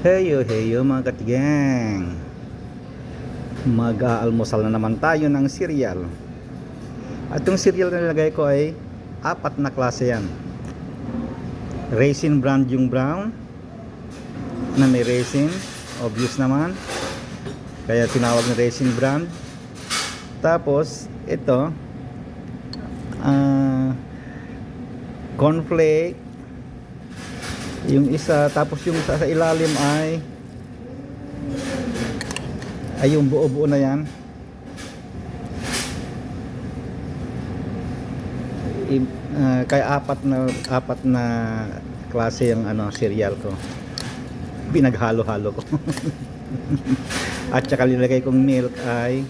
Heyo, heyo mga katigang. Mag-aalmusal na naman tayo ng cereal. At yung cereal na nilagay ko ay apat na klase yan. Raisin brand yung brown na may raisin. Obvious naman. Kaya tinawag na raisin brand. Tapos, ito, ah, cornflake, yung isa, tapos yung sa, sa ilalim ay ay yung buo-buo na yan. I, ah, kaya apat na apat na klase yung ano cereal ko. Pinaghalo-halo ko. At saka nilagay kong milk ay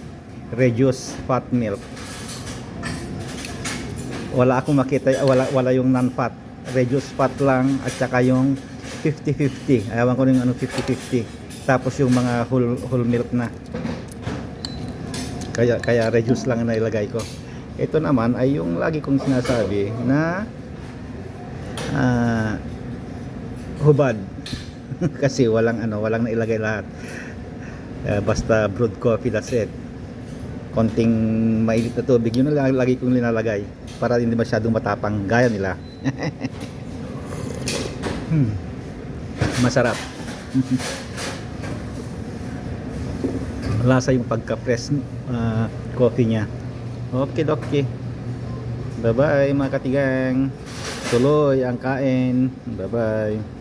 reduced fat milk. Wala akong makita, wala wala yung non-fat reduced fat lang at saka yung 50-50 ayawan ko yung ano 50-50 tapos yung mga whole, whole milk na. Kaya kaya reduce lang na ilagay ko. Ito naman ay yung lagi kong sinasabi na ah, hubad. Kasi walang ano walang nailagay lahat. Ah, basta brewed coffee that's it konting mainit na tubig yun lang lagi kong linalagay para hindi masyadong matapang gaya nila. Hmm. masarap. Lasa yung pagka-press ah, coffee niya. Okay okay bye bye mga katigang tuloy ang kain. Bye bye